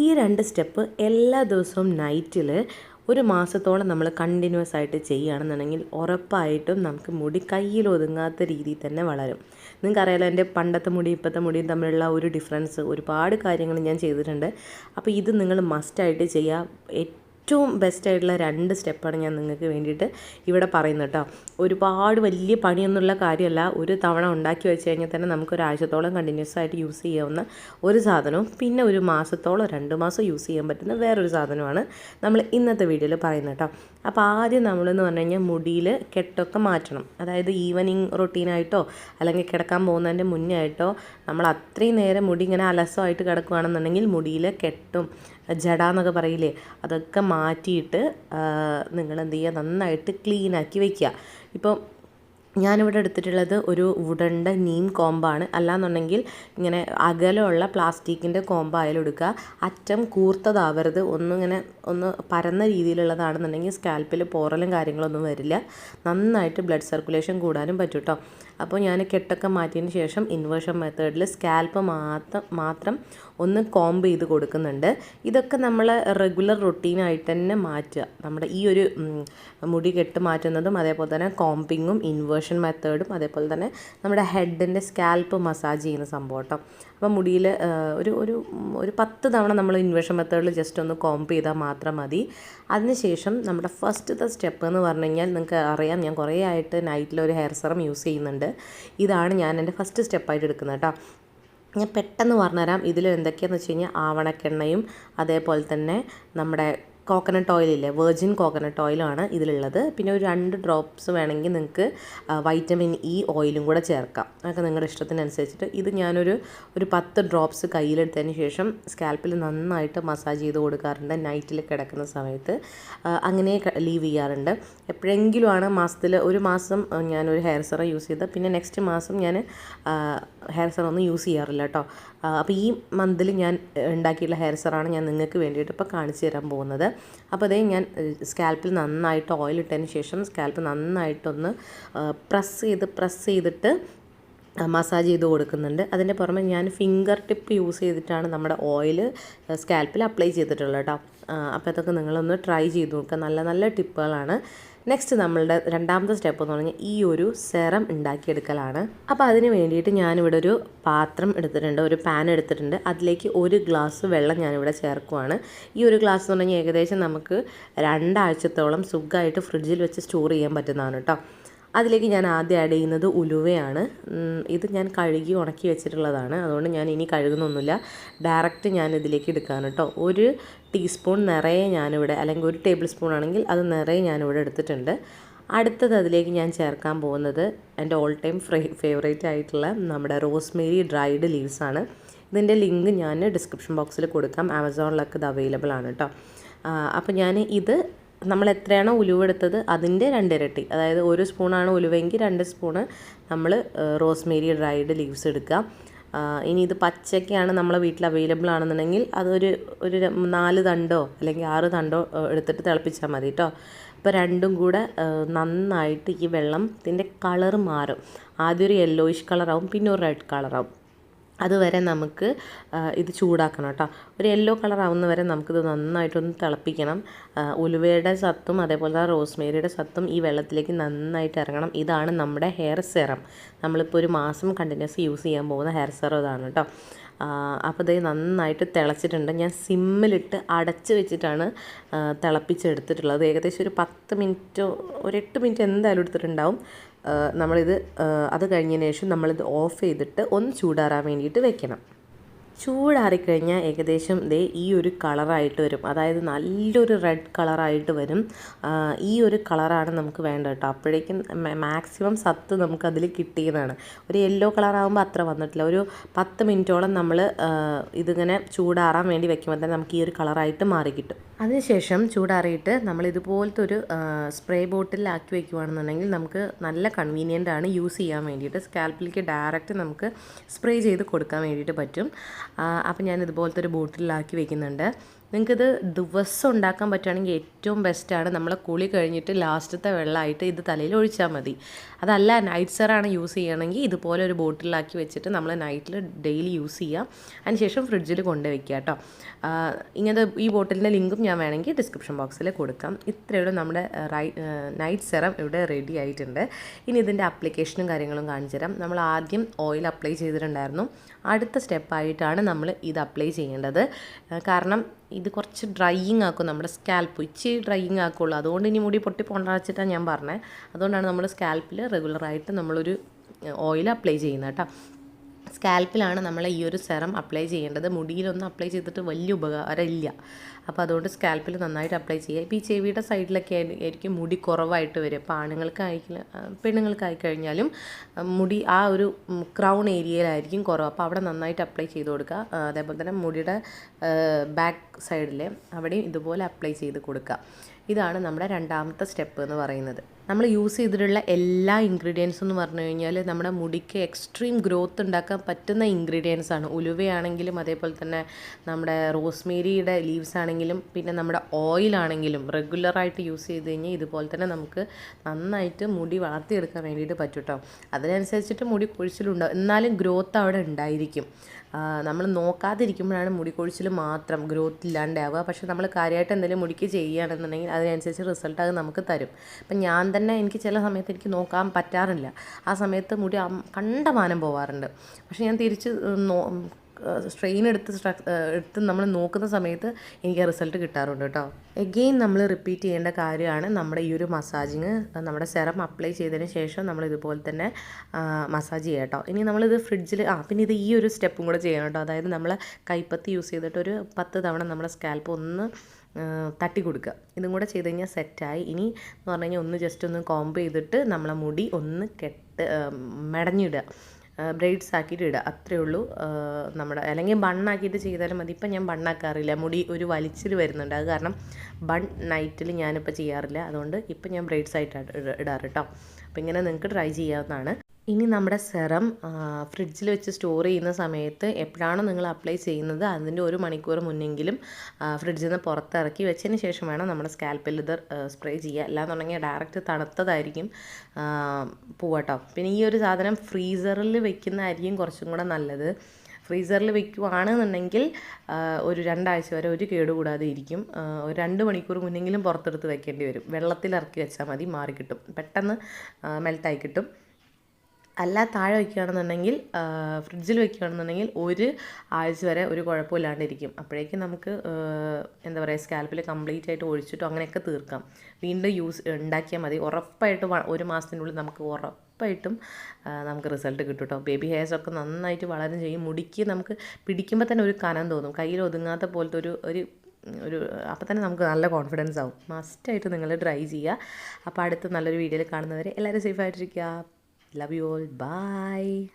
ഈ രണ്ട് സ്റ്റെപ്പ് എല്ലാ ദിവസവും നൈറ്റിൽ ഒരു മാസത്തോളം നമ്മൾ കണ്ടിന്യൂസ് ആയിട്ട് ചെയ്യുകയാണെന്നുണ്ടെങ്കിൽ ഉറപ്പായിട്ടും നമുക്ക് മുടി കയ്യിൽ ഒതുങ്ങാത്ത രീതിയിൽ തന്നെ വളരും. നിങ്ങൾക്കറിയാലോ എന്റെ പണ്ടത്തെ മുടി ഇപ്പോഴത്തെ മുടിയും തമ്മിലുള്ള ഒരു ഡിഫറൻസ് ഒരുപാട് കാര്യങ്ങൾ ഞാൻ ചെയ്തിട്ടുണ്ട്. അപ്പോൾ ഇത് നിങ്ങൾ മസ്റ്റായിട്ട് ചെയ്യുക. ഏറ്റവും ബെസ്റ്റായിട്ടുള്ള രണ്ട് സ്റ്റെപ്പാണ് ഞാൻ നിങ്ങൾക്ക് വേണ്ടിയിട്ട് ഇവിടെ പറയുന്നത് കേട്ടോ ഒരുപാട് വലിയ പണിയൊന്നുമുള്ള കാര്യമല്ല. ഒരു തവണ ഉണ്ടാക്കി വെച്ച് കഴിഞ്ഞാൽ തന്നെ നമുക്ക് ഒരാഴ്ചത്തോളം കണ്ടിന്യൂസ് ആയിട്ട് യൂസ് ചെയ്യാവുന്ന ഒരു സാധനവും പിന്നെ ഒരു മാസത്തോളം രണ്ട് മാസം യൂസ് ചെയ്യാൻ പറ്റുന്ന വേറൊരു സാധനമാണ് നമ്മൾ ഇന്നത്തെ വീഡിയോയിൽ പറയുന്നത് കേട്ടോ അപ്പോൾ ആദ്യം നമ്മളെന്ന് പറഞ്ഞു കഴിഞ്ഞാൽ മുടിയിൽ കെട്ടൊക്കെ മാറ്റണം. അതായത് ഈവനിങ് റൊട്ടീനായിട്ടോ അല്ലെങ്കിൽ കിടക്കാൻ പോകുന്നതിന്റെ മുന്നേ ആയിട്ടോ നമ്മൾ അത്രയും നേരം മുടി ഇങ്ങനെ അലസമായിട്ട് കിടക്കുകയാണെന്നുണ്ടെങ്കിൽ മുടിയിൽ കെട്ടും. ജട എന്നൊക്കെ പറയില്ലേ? അതൊക്കെ മാറ്റിയിട്ട് നിങ്ങൾ എന്ത് ചെയ്യുക? നന്നായിട്ട് ക്ലീനാക്കി വയ്ക്കുക ഇപ്പം ഞാനിവിടെ എടുത്തിട്ടുള്ളത് ഒരു വുഡന്റെ നീം കോമ്പാണ്. അല്ലാന്നുണ്ടെങ്കിൽ ഇങ്ങനെ അകലമുള്ള പ്ലാസ്റ്റിക്കിന്റെ കോമ്പായാലും എടുക്കുക. അറ്റം കൂർത്തതാവരുത്. ഒന്നിങ്ങനെ ഒന്ന് പരന്ന രീതിയിലുള്ളതാണെന്നുണ്ടെങ്കിൽ സ്കാൽപ്പിൽ പോറലും കാര്യങ്ങളൊന്നും വരില്ല. നന്നായിട്ട് ബ്ലഡ് സർക്കുലേഷൻ കൂടാനും പറ്റും കേട്ടോ അപ്പോൾ ഞാൻ കെട്ടൊക്കെ മാറ്റിയതിന് ശേഷം ഇൻവേർഷൻ മെത്തേഡിൽ സ്കാൽപ്പ് മാത്രം മാത്രം ഒന്ന് കോംബ് ചെയ്ത് കൊടുക്കുന്നുണ്ട്. ഇതൊക്കെ നമ്മൾ റെഗുലർ റൊട്ടീനായിട്ട് തന്നെ മാറ്റുക. നമ്മുടെ ഈ ഒരു മുടി കെട്ട് മാറ്റുന്നതും അതേപോലെ തന്നെ കോമ്പിങ്ങും ഇൻവേർഷൻ മെത്തേഡും അതേപോലെ തന്നെ നമ്മുടെ ഹെഡിന്റെ സ്കാൽപ്പ് മസാജ് ചെയ്യുന്ന സംഭവം കേട്ടോ. അപ്പോൾ മുടിയിൽ ഒരു ഒരു ഒരു പത്ത് തവണ നമ്മൾ ഇൻവേഷൻ മെത്തേഡിൽ ജസ്റ്റ് ഒന്ന് കോംപ് ചെയ്താൽ മാത്രം മതി. അതിനുശേഷം നമ്മുടെ ഫസ്റ്റ് ഫസ്റ്റത്തെ സ്റ്റെപ്പ് എന്ന് പറഞ്ഞു കഴിഞ്ഞാൽ നിങ്ങൾക്ക് അറിയാം ഞാൻ കുറേ ആയിട്ട് നൈറ്റിൽ ഒരു ഹെയർ സെറം യൂസ് ചെയ്യുന്നുണ്ട്. ഇതാണ് ഞാൻ എന്റെ ഫസ്റ്റ് സ്റ്റെപ്പായിട്ട് എടുക്കുന്നത് കേട്ടോ. ഞാൻ പെട്ടെന്ന് പറഞ്ഞുതരാം ഇതിൽ എന്തൊക്കെയാണെന്ന് വെച്ച് കഴിഞ്ഞാൽ ആവണക്കെണ്ണയും അതേപോലെ തന്നെ നമ്മുടെ കോക്കനട്ട് ഓയിലില്ലേ വെർജിൻ കോക്കനട്ട് ഓയിലാണ് ഇതിലുള്ളത്. പിന്നെ ഒരു രണ്ട് ഡ്രോപ്സ് വേണമെങ്കിൽ നിങ്ങൾക്ക് വൈറ്റമിൻ ഇ ഓയിലും കൂടെ ചേർക്കാം. അതൊക്കെ നിങ്ങളുടെ ഇഷ്ടത്തിനനുസരിച്ചിട്ട് ഇത് ഞാനൊരു ഒരു പത്ത് ഡ്രോപ്സ് കയ്യിലെടുത്തതിന് ശേഷം സ്കാൽപ്പിൽ നന്നായിട്ട് മസാജ് ചെയ്ത് കൊടുക്കാറുണ്ട്. നൈറ്റിൽ കിടക്കുന്ന സമയത്ത് അങ്ങനെ ലീവ് ചെയ്യാറുണ്ട്. എപ്പോഴെങ്കിലുമാണ് മാസത്തിൽ ഒരു മാസം ഞാനൊരു ഹെയർ സെറം യൂസ് ചെയ്ത് പിന്നെ നെക്സ്റ്റ് മാസം ഞാൻ ഹെയർ സെറം ഒന്നും യൂസ് ചെയ്യാറില്ല കേട്ടോ. അപ്പോൾ ഈ മന്തിൽ ഞാൻ ഉണ്ടാക്കിയിട്ടുള്ള ഹെയർ സെറാണ് ഞാൻ നിങ്ങൾക്ക് വേണ്ടിയിട്ട് ഇപ്പോൾ കാണിച്ചു തരാൻ പോകുന്നത്. അപ്പോൾ അതേ ഞാൻ സ്കാൽപ്പിൽ നന്നായിട്ട് ഓയിൽ ഇട്ടതിന് ശേഷം സ്കാൽപ്പ് നന്നായിട്ടൊന്ന് പ്രസ് ചെയ്ത് പ്രസ് ചെയ്തിട്ട് മസാജ് ചെയ്ത് കൊടുക്കുന്നുണ്ട്. അതിന്റെ പുറമെ ഞാൻ ഫിംഗർ ടിപ്പ് യൂസ് ചെയ്തിട്ടാണ് നമ്മുടെ ഓയിൽ സ്കാൽപ്പിൽ അപ്ലൈ ചെയ്തിട്ടുള്ളത് കേട്ടോ അപ്പോൾ അതൊക്കെ നിങ്ങളൊന്ന് ട്രൈ ചെയ്ത് നോക്കുക നല്ല നല്ല ടിപ്പുകളാണ്. നെക്സ്റ്റ് നമ്മളുടെ രണ്ടാമത്തെ സ്റ്റെപ്പ് എന്ന് പറഞ്ഞാൽ ഈ ഒരു സെറം ഉണ്ടാക്കിയെടുക്കലാണ്. അപ്പോൾ അതിന് വേണ്ടിയിട്ട് ഞാനിവിടെ ഒരു പാത്രം എടുത്തിട്ടുണ്ട് ഒരു പാൻ എടുത്തിട്ടുണ്ട്. അതിലേക്ക് ഒരു ഗ്ലാസ് വെള്ളം ഞാനിവിടെ ചേർക്കുവാണ്. ഈ ഒരു ഗ്ലാസ് എന്ന് പറഞ്ഞാൽ ഏകദേശം നമുക്ക് രണ്ടാഴ്ചത്തോളം സുഖമായിട്ട് ഫ്രിഡ്ജിൽ വെച്ച് സ്റ്റോർ ചെയ്യാൻ പറ്റുന്നതാണ് കേട്ടോ അതിലേക്ക് ഞാൻ ആദ്യം ആഡ് ചെയ്യുന്നത് ഉലുവയാണ്. ഇത് ഞാൻ കഴുകി ഉണക്കി വെച്ചിട്ടുള്ളതാണ്. അതുകൊണ്ട് ഞാൻ ഇനി കഴുകുന്നൊന്നുമില്ല. ഡയറക്റ്റ് ഞാൻ ഇതിലേക്ക് എടുക്കാൻ കേട്ടോ. ഒരു ടീസ്പൂൺ നിറയെ ഞാനിവിടെ അല്ലെങ്കിൽ ഒരു ടേബിൾ സ്പൂൺ ആണെങ്കിൽ അത് നിറയെ ഞാനിവിടെ എടുത്തിട്ടുണ്ട്. അടുത്തത് അതിലേക്ക് ഞാൻ ചേർക്കാൻ പോകുന്നത് എന്റെ ഓൾ ടൈം ഫേവറേറ്റ് ആയിട്ടുള്ള നമ്മുടെ റോസ്മേരി ഡ്രൈഡ് ലീവ്സ് ആണ്. ഇതിന്റെ ലിങ്ക് ഞാൻ ഡിസ്ക്രിപ്ഷൻ ബോക്സിൽ കൊടുക്കാം. ആമസോണിലൊക്കെ ഇത് അവൈലബിൾ ആണ് കേട്ടോ. അപ്പോൾ ഞാൻ ഇത് നമ്മൾ എത്രയാണോ ഉലുവ എടുത്തത് അതിന്റെ രണ്ടിരട്ടി. അതായത് ഒരു സ്പൂണാണ് ഉലുവെങ്കിൽ രണ്ട് സ്പൂണ് നമ്മൾ റോസ്മേരി ഡ്രൈഡ് ലീവ്സ് എടുക്കുക. ഇനി ഇത് പച്ചയ്ക്കാണ് നമ്മളെ വീട്ടിൽ അവൈലബിൾ ആണെന്നുണ്ടെങ്കിൽ അതൊരു ഒരു നാല് തണ്ടോ അല്ലെങ്കിൽ ആറ് തണ്ടോ എടുത്തിട്ട് തിളപ്പിച്ചാൽ മതി കേട്ടോ അപ്പോൾ രണ്ടും കൂടെ നന്നായിട്ട് ഈ വെള്ളത്തിന്റെ കളർ മാറും. ആദ്യം ഒരു യെല്ലോയിഷ് കളറാവും പിന്നെ ഒരു റെഡ് കളറാവും അതുവരെ നമുക്ക് ഇത് ചൂടാക്കണം കേട്ടോ. ഒരു യെല്ലോ കളർ ആവുന്ന വരെ നമുക്കിത് നന്നായിട്ടൊന്ന് തിളപ്പിക്കണം. ഉലുവയുടെ സത്തും അതേപോലെ റോസ്മേരിയുടെ സത്തും ഈ വെള്ളത്തിലേക്ക് നന്നായിട്ട് ഇറങ്ങണം. ഇതാണ് നമ്മുടെ ഹെയർ സെറം. നമ്മളിപ്പോൾ ഒരു മാസം കണ്ടിന്യൂസ് യൂസ് ചെയ്യാൻ പോകുന്ന ഹെയർ സെറം ഇതാണ് കേട്ടോ. അപ്പോൾ ഇത് നന്നായിട്ട് തിളച്ചിട്ടുണ്ട്. ഞാൻ സിമ്മിലിട്ട് അടച്ച് വെച്ചിട്ടാണ് തിളപ്പിച്ചെടുത്തിട്ടുള്ളത്. ഏകദേശം ഒരു പത്ത് മിനിറ്റോ ഒരു എട്ട് മിനിറ്റ് എന്തായാലും എടുത്തിട്ടുണ്ടാവും. നമ്മളിത് അത് കഴിഞ്ഞതിന് ശേഷം നമ്മളിത് ഓഫ് ചെയ്തിട്ട് ഒന്ന് ചൂടാറാൻ വേണ്ടിയിട്ട് വെക്കണം. ചൂടാറിക്കഴിഞ്ഞാൽ ഏകദേശം ദേ ഈ ഒരു കളറായിട്ട് വരും. അതായത് നല്ലൊരു റെഡ് കളറായിട്ട് വരും. ഈ ഒരു കളറാണ് നമുക്ക് വേണ്ടത് കേട്ടോ. അപ്പോഴേക്കും മാക്സിമം സത്ത് നമുക്ക് അതിൽ കിട്ടിയതാണ് ഒരു യെല്ലോ കളറാകുമ്പോൾ അത്ര വന്നിട്ടില്ല. ഒരു പത്ത് മിനിറ്റോളം നമ്മൾ ഇതിങ്ങനെ ചൂടാറാൻ വേണ്ടി വെക്കുമ്പോൾ തന്നെ നമുക്ക് ഈ ഒരു കളറായിട്ട് മാറി കിട്ടും. അതിനുശേഷം ചൂടാറിയിട്ട് നമ്മൾ ഇതുപോലത്തെ ഒരു സ്പ്രേ ബോട്ടിലാക്കി വെക്കുകയാണെന്നുണ്ടെങ്കിൽ നമുക്ക് നല്ല കൺവീനിയന്റ് ആണ് യൂസ് ചെയ്യാൻ വേണ്ടിയിട്ട്. സ്കാൽപ്പിലേക്ക് ഡയറക്റ്റ് നമുക്ക് സ്പ്രേ ചെയ്ത് കൊടുക്കാൻ വേണ്ടിയിട്ട് പറ്റും. അപ്പം ഞാൻ ഇതുപോലത്തെ ഒരു ബോട്ടിലാക്കി വെക്കുന്നുണ്ട്. നിങ്ങൾക്കിത് ദിവസം ഉണ്ടാക്കാൻ പറ്റുകയാണെങ്കിൽ ഏറ്റവും ബെസ്റ്റാണ് നമ്മൾ കുളി കഴിഞ്ഞിട്ട് ലാസ്റ്റത്തെ വെള്ളമായിട്ട് ഇത് തലയിൽ ഒഴിച്ചാൽ മതി. അതല്ല നൈറ്റ് സെറാണ് യൂസ് ചെയ്യണമെങ്കിൽ ഇതുപോലെ ഒരു ബോട്ടിലാക്കി വെച്ചിട്ട് നമ്മൾ നൈറ്റിൽ ഡെയിലി യൂസ് ചെയ്യുക അതിനുശേഷം ഫ്രിഡ്ജിൽ കൊണ്ടുവയ്ക്കുക കേട്ടോ ഇങ്ങനത്തെ ഈ ബോട്ടിലിന്റെ ലിങ്കും ഞാൻ വേണമെങ്കിൽ ഡിസ്ക്രിപ്ഷൻ ബോക്സിൽ കൊടുക്കാം. ഇത്രയുള്ള നമ്മുടെ നൈറ്റ് സെറം ഇവിടെ റെഡി ആയിട്ടുണ്ട്. ഇനി ഇതിന്റെ അപ്ലിക്കേഷനും കാര്യങ്ങളും കാണിച്ചു തരാം. നമ്മൾ ആദ്യം ഓയിൽ അപ്ലൈ ചെയ്തിട്ടുണ്ടായിരുന്നു. അടുത്ത സ്റ്റെപ്പായിട്ടാണ് നമ്മൾ ഇത് അപ്ലൈ ചെയ്യേണ്ടത്. കാരണം ഇത് കുറച്ച് ഡ്രൈയിങ് ആക്കും. നമ്മുടെ സ്കാൽപ്പ് ഇച്ചിരി ഡ്രൈയിങ് ആക്കുള്ളൂ. അതുകൊണ്ട് ഇനി മുടി പൊട്ടി പൊണ്ടാച്ചിട്ടാണ് ഞാൻ പറഞ്ഞത് അതുകൊണ്ടാണ് നമ്മൾ സ്കാൽപ്പിൽ റെഗുലറായിട്ട് നമ്മളൊരു ഓയിൽ അപ്ലൈ ചെയ്യുന്നത് കേട്ടോ. സ്കാൽപ്പിലാണ് നമ്മൾ ഈ ഒരു സെറം അപ്ലൈ ചെയ്യേണ്ടത്. മുടിയിലൊന്നും അപ്ലൈ ചെയ്തിട്ട് വലിയ ഉപകാരമില്ല. അപ്പോൾ അതുകൊണ്ട് സ്കാൽപ്പിൽ നന്നായിട്ട് അപ്ലൈ ചെയ്യുക. ഇപ്പോൾ ഈ ചെവിയുടെ സൈഡിലൊക്കെ ആയിരിക്കും മുടി കുറവായിട്ട് വരും അപ്പോൾ ആണുങ്ങൾക്കായി പെണ്ണുങ്ങൾക്കായി കഴിഞ്ഞാലും മുടി ആ ഒരു ക്രൗൺ ഏരിയയിലായിരിക്കും കുറവ്. അപ്പോൾ അവിടെ നന്നായിട്ട് അപ്ലൈ ചെയ്ത് കൊടുക്കുക. അതേപോലെ തന്നെ മുടിയുടെ ബാക്ക് സൈഡിൽ അവിടെയും ഇതുപോലെ അപ്ലൈ ചെയ്ത് കൊടുക്കുക. ഇതാണ് നമ്മുടെ രണ്ടാമത്തെ സ്റ്റെപ്പ് എന്ന് പറയുന്നത്. നമ്മൾ യൂസ് ചെയ്തിട്ടുള്ള എല്ലാ ഇൻഗ്രീഡിയൻസ് എന്ന് പറഞ്ഞു കഴിഞ്ഞാൽ നമ്മുടെ മുടിക്ക് എക്സ്ട്രീം ഗ്രോത്ത് ഉണ്ടാക്കാൻ പറ്റുന്ന ഇൻഗ്രീഡിയൻസ് ആണ്. ഉലുവയാണെങ്കിലും അതേപോലെ തന്നെ നമ്മുടെ റോസ്മേരിയുടെ ലീവ്സ് ആണെങ്കിലും പിന്നെ നമ്മുടെ ഓയിലാണെങ്കിലും റെഗുലറായിട്ട് യൂസ് ചെയ്ത് കഴിഞ്ഞാൽ ഇതുപോലെ തന്നെ നമുക്ക് നന്നായിട്ട് മുടി വളർത്തിയെടുക്കാൻ വേണ്ടിയിട്ട് പറ്റും കേട്ടോ അതിനനുസരിച്ചിട്ട് മുടി കൊഴിച്ചിലുണ്ടാവും. എന്നാലും ഗ്രോത്ത് അവിടെ ഉണ്ടായിരിക്കും. നമ്മൾ നോക്കാതിരിക്കുമ്പോഴാണ് മുടി കൊഴിച്ചിൽ മാത്രം ഗ്രോത്ത് ഇല്ലാണ്ടാവുക. പക്ഷേ നമ്മൾ കാര്യമായിട്ട് എന്തെങ്കിലും മുടിക്ക് ചെയ്യുകയാണെന്നുണ്ടെങ്കിൽ അതിനനുസരിച്ച് റിസൾട്ട് അത് നമുക്ക് തരും. അപ്പം ഞാൻ തന്നെ എനിക്ക് ചില സമയത്ത് എനിക്ക് നോക്കാൻ പറ്റാറില്ല. ആ സമയത്ത് മുടി കണ്ടമാനം പോവാറുണ്ട്. പക്ഷേ ഞാൻ തിരിച്ച് സ്ട്രെയിൻ എടുത്ത് എടുത്ത് നമ്മൾ നോക്കുന്ന സമയത്ത് എനിക്ക് റിസൾട്ട് കിട്ടാറുണ്ട് കേട്ടോ. എഗെയിൻ നമ്മൾ റിപ്പീറ്റ് ചെയ്യേണ്ട കാര്യമാണ് നമ്മുടെ ഈ ഒരു മസാജിങ് നമ്മുടെ സെറം അപ്ലൈ ചെയ്തതിന് ശേഷം നമ്മൾ ഇതുപോലെ തന്നെ മസാജ് ചെയ്യുക കേട്ടോ. ഇനി നമ്മളിത് ഫ്രിഡ്ജിൽ ആ പിന്നെ ഇത് ഈ ഒരു സ്റ്റെപ്പും കൂടെ ചെയ്യണം കേട്ടോ. അതായത് നമ്മൾ കൈപ്പത്തി യൂസ് ചെയ്തിട്ട് ഒരു പത്ത് തവണ നമ്മുടെ സ്കാൽപ്പ് ഒന്ന് തട്ടി കൊടുക്കുക. ഇതും കൂടെ ചെയ്ത് കഴിഞ്ഞാൽ സെറ്റായി. ഇനി എന്ന് പറഞ്ഞു കഴിഞ്ഞാൽ ഒന്ന് ജസ്റ്റ് ഒന്ന് കോംബ് ചെയ്തിട്ട് നമ്മളെ മുടി ഒന്ന് കെട്ട് മെടഞ്ഞിടുക. ബ്രെയ്ഡ്സ് ആക്കിയിട്ട് ഇടുക. അത്രയേ ഉള്ളൂ. നമ്മുടെ അല്ലെങ്കിൽ ബണ്ണാക്കിയിട്ട് ചെയ്താലും മതി. ഇപ്പം ഞാൻ ബണ്ണാക്കാറില്ല മുടി ഒരു വലിച്ചിൽ വരുന്നുണ്ട്. അത് കാരണം ബൺ നൈറ്റിൽ ഞാനിപ്പോൾ ചെയ്യാറില്ല. അതുകൊണ്ട് ഇപ്പം ഞാൻ ബ്രെയ്ഡ്സ് ആയിട്ട് ഇടാറ് കേട്ടോ അപ്പോൾ ഇങ്ങനെ നിങ്ങൾക്ക് ട്രൈ ചെയ്യാവുന്നതാണ്. ഇനി നമ്മുടെ സെറം ഫ്രിഡ്ജിൽ വെച്ച് സ്റ്റോർ ചെയ്യുന്ന സമയത്ത് എപ്പോഴാണ് നിങ്ങൾ അപ്ലൈ ചെയ്യുന്നത് അതിന്റെ ഒരു മണിക്കൂർ മുന്നെങ്കിലും ഫ്രിഡ്ജിൽ നിന്ന് പുറത്തിറക്കി വെച്ചതിന് ശേഷം വേണം നമ്മുടെ സ്കാൽപ്പിൽ ഇത് സ്പ്രേ ചെയ്യുക. അല്ലാന്നുണ്ടെങ്കിൽ ഡയറക്റ്റ് തണുത്തതായിരിക്കും പോവാട്ടോ പിന്നെ ഈ ഒരു സാധനം ഫ്രീസറിൽ വെക്കുന്നതായിരിക്കും കുറച്ചും കൂടെ നല്ലത്. ഫ്രീസറിൽ വെക്കുവാണെന്നുണ്ടെങ്കിൽ ഒരു രണ്ടാഴ്ച വരെ ഒരു കേടുകൂടാതെ ഇരിക്കും. ഒരു രണ്ട് മണിക്കൂർ മുന്നെങ്കിലും പുറത്തെടുത്ത് വെക്കേണ്ടി വരും. വെള്ളത്തിൽ ഇറക്കി വെച്ചാൽ മതി മാറിക്കിട്ടും. പെട്ടെന്ന് മെൽട്ടായി കിട്ടും. അല്ല താഴെ വയ്ക്കുകയാണെന്നുണ്ടെങ്കിൽ ഫ്രിഡ്ജിൽ വയ്ക്കുകയാണെന്നുണ്ടെങ്കിൽ ഒരു ആഴ്ച വരെ ഒരു കുഴപ്പമില്ലാണ്ടിരിക്കും. അപ്പോഴേക്കും നമുക്ക് എന്താ പറയുക സ്കാൽപ്പിൽ കംപ്ലീറ്റ് ആയിട്ട് ഒഴിച്ചിട്ടോ അങ്ങനെയൊക്കെ തീർക്കാം. വീണ്ടും യൂസ് ഉണ്ടാക്കിയാൽ മതി. ഉറപ്പായിട്ട് ഒരു മാസത്തിനുള്ളിൽ നമുക്ക് ഉറപ്പായിട്ടും നമുക്ക് റിസൾട്ട് കിട്ടും കേട്ടോ. ബേബി ഹെയർസ് ഒക്കെ നന്നായിട്ട് വളരും ചെയ്യും. മുടിക്ക് നമുക്ക് പിടിക്കുമ്പോൾ തന്നെ ഒരു കനം തോന്നും. കയ്യിൽ ഒതുങ്ങാത്ത പോലത്തെ ഒരു ഒരു ഒരു അപ്പോൾ തന്നെ നമുക്ക് നല്ല കോൺഫിഡൻസ് ആവും. മസ്റ്റായിട്ട് നിങ്ങൾ ട്രൈ ചെയ്യുക. അപ്പോൾ അടുത്ത നല്ലൊരു വീഡിയോയിൽ കാണുന്നവരെ എല്ലാവരും സേഫായിട്ടിരിക്കുക Love you all. Bye.